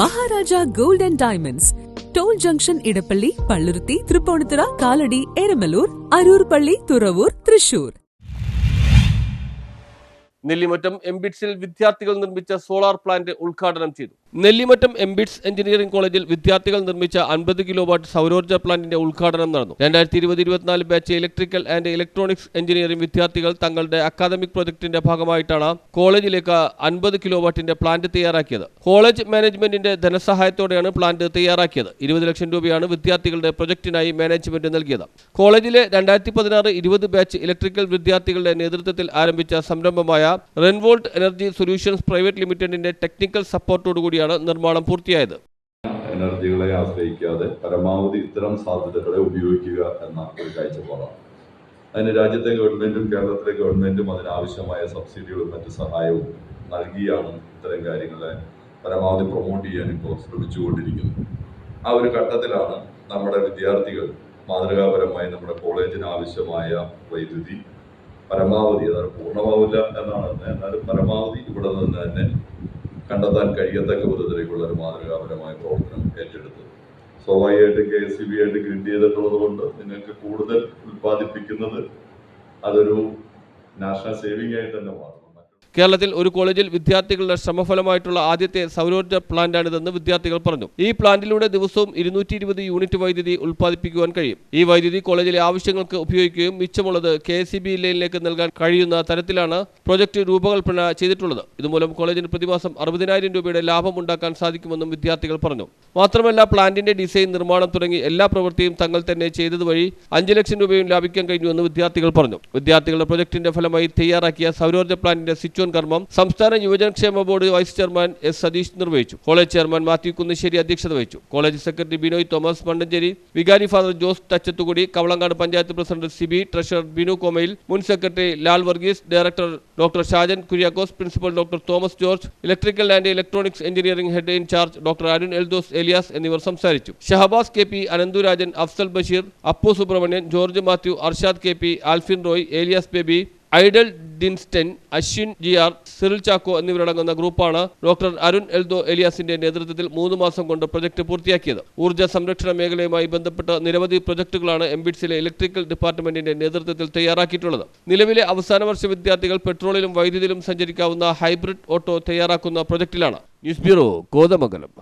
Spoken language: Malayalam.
Maharaja gold and diamonds. Toll junction Edappally Palluruthy Tripunithura Kalady Eramalloor Aroor Thuravoor Thrissur. Nellimattom എംബിറ്റ്സിൽ വിദ്യാർത്ഥികൾ നിർമ്മിച്ച സോളാർ പ്ലാന്റ് ഉദ്ഘാടനം ചെയ്തു. നെല്ലിമറ്റം എംബിറ്റ്സ് എഞ്ചിനീയറിംഗ് കോളേജിൽ വിദ്യാർത്ഥികൾ നിർമ്മിച്ച അൻപത് കിലോ വാട്ട് സൗരോർജ പ്ലാന്റിന്റെ ഉദ്ഘാടനം നടന്നു. രണ്ടായിരത്തി ഇരുപത് ഇരുപത്തിനാല് batch electrical and electronics engineering വിദ്യാർത്ഥികൾ തങ്ങളുടെ അക്കാദമിക് പ്രൊജക്ടിന്റെ ഭാഗമായിട്ടാണ് കോളേജിലേക്ക് അൻപത് കിലോ വാട്ടിന്റെ പ്ലാന്റ് തയ്യാറാക്കിയത്. കോളേജ് മാനേജ്മെന്റിന്റെ ധനസഹായത്തോടെയാണ് പ്ലാന്റ് തയ്യാറാക്കിയത്. ഇരുപത് ലക്ഷം രൂപയാണ് വിദ്യാർത്ഥികളുടെ പ്രൊജക്ടിനായി മാനേജ്മെന്റ് നൽകിയത്. കോളേജിലെ രണ്ടായിരത്തി പതിനാറ് ഇരുപത് ബാച്ച് ഇലക്ട്രിക്കൽ വിദ്യാർത്ഥികളുടെ നേതൃത്വത്തിൽ ആരംഭിച്ച സംരംഭമായ റെൻവോൾട്ട് എനർജി സൊല്യൂഷൻസ് പ്രൈവറ്റ് ലിമിറ്റഡിന്റെ ടെക്നിക്കൽ സപ്പോർട്ടോടുകൂടിയാണ് നിർമ്മാണം പൂർത്തിയായത്. എനർജികളെ ആശ്രയിക്കാതെ പരമാവധി ഇത്തരം സാധ്യതകളെ ഉപയോഗിക്കുക എന്ന ഒരു കാഴ്ചപ്പാടാണ്. അതിന് രാജ്യത്തെ ഗവൺമെന്റും കേരളത്തിലെ ഗവൺമെന്റും അതിനാവശ്യമായ സബ്സിഡികളും മറ്റ് സഹായവും നൽകിയാണ് ഇത്തരം കാര്യങ്ങളെ പരമാവധി പ്രൊമോട്ട് ചെയ്യാൻ ഇപ്പോൾ ശ്രമിച്ചുകൊണ്ടിരിക്കുന്നത്. ആ ഒരു ഘട്ടത്തിലാണ് നമ്മുടെ വിദ്യാർത്ഥികൾ മാതൃകാപരമായി നമ്മുടെ കോളേജിന് ആവശ്യമായ വൈദ്യുതി പരമാവധി അതായത് പൂർണമാവില്ല എന്നാണ്. എന്നാലും പരമാവധി ഇവിടെ നിന്ന് തന്നെ കണ്ടെത്താൻ കഴിയത്തക്ക വിധത്തിലേക്കുള്ള ഒരു മാതൃകാപരമായ പ്രവർത്തനം ഏറ്റെടുത്തത് സ്വാഭാവികമായിട്ട് കെ എസ് സി ബി ആയിട്ട് ഗ്രിഡ് ചെയ്തിട്ടുള്ളത് കൊണ്ട് നിങ്ങൾക്ക് കൂടുതൽ ഉൽപ്പാദിപ്പിക്കുന്നത് അതൊരു നാഷണൽ സേവിംഗ് ആയിട്ട് തന്നെ മാറും. കേരളത്തിൽ ഒരു കോളേജിൽ വിദ്യാർത്ഥികളുടെ ശ്രമഫലമായിട്ടുള്ള ആദ്യത്തെ സൗരോർജ പ്ലാന്റാണിതെന്ന് വിദ്യാർത്ഥികൾ പറഞ്ഞു. ഈ പ്ലാന്റിലൂടെ ദിവസവും ഇരുന്നൂറ്റി ഇരുപത് യൂണിറ്റ് വൈദ്യുതി ഉൽപ്പാദിപ്പിക്കുവാൻ കഴിയും. ഈ വൈദ്യുതി കോളേജിലെ ആവശ്യങ്ങൾക്ക് ഉപയോഗിക്കുകയും മിച്ചമുള്ളത് കെ സി ബി ലൈനിലേക്ക് നൽകാൻ കഴിയുന്ന തരത്തിലാണ് പ്രൊജക്ട് രൂപകൽപ്പന ചെയ്തിട്ടുള്ളത്. ഇതുമൂലം കോളേജിന് പ്രതിമാസം അറുപതിനായിരം രൂപയുടെ ലാഭം ഉണ്ടാക്കാൻ സാധിക്കുമെന്നും വിദ്യാർത്ഥികൾ പറഞ്ഞു. മാത്രമല്ല പ്ലാന്റിന്റെ ഡിസൈൻ നിർമ്മാണം തുടങ്ങി എല്ലാ പ്രവൃത്തിയും തങ്ങൾ തന്നെ ചെയ്തത് വഴി അഞ്ച് ലക്ഷം രൂപയും ലാഭിക്കാൻ കഴിഞ്ഞുവെന്ന് വിദ്യാർത്ഥികൾ പറഞ്ഞു. വിദ്യാർത്ഥികളുടെ പ്രൊജക്ടിന്റെ ഫലമായി തയ്യാറാക്കിയ സൗരോർജ പ്ലാന്റിന്റെ സ്വിച്ച് ഓൺ കർമ്മം സംസ്ഥാന യുവജനക്ഷേമ board vice chairman S Satheesh നിർവഹിച്ചു. കോളേജ് ചെയർമാൻ മാത്യു കുന്നശ്ശേരി അധ്യക്ഷത വഹിച്ചു. കോളേജ് സെക്രട്ടറി ബിനോയ് തോമസ് മണ്ടഞ്ചേരി വികാരി father Jose Thachathukudy Kavalangad panchayat president Sibi treasurer Binu കോമയിൽ മുൻ secretary Lal Varghese director doctor Shajan Kuriakose principal doctor Thomas George electrical and electronics engineering head in charge doctor Arun Eldhose Elias എന്നിവർ സംസാരിച്ചു. Shahabaz K P Ananthurajan Afsal Basheer Appu Subrahmanian George Mathew Arshad K P Alfin Roy Elias Baby Idal Dinston Ashwin G R Cyril Chacko എന്നിവരടങ്ങുന്ന ഗ്രൂപ്പാണ് ഡോക്ടർ അരുൺ എൽദോ എലിയാസിന്റെ നേതൃത്വത്തിൽ മൂന്ന് മാസം കൊണ്ട് പ്രൊജക്ട് പൂർത്തിയാക്കിയത്. ഊർജ സംരക്ഷണ മേഖലയുമായി ബന്ധപ്പെട്ട നിരവധി പ്രൊജക്ടുകളാണ് എംബിറ്റ്സിലെ ഇലക്ട്രിക്കൽ ഡിപ്പാർട്ട്മെന്റിന്റെ നേതൃത്വത്തിൽ തയ്യാറാക്കിയിട്ടുള്ളത്. നിലവിലെ അവസാന വർഷ വിദ്യാർത്ഥികൾ പെട്രോളിലും വൈദ്യുതിയിലും സഞ്ചരിക്കാവുന്ന ഹൈബ്രിഡ് ഓട്ടോ തയ്യാറാക്കുന്ന പ്രൊജക്ടിലാണ്. News bureau Kothamangalam.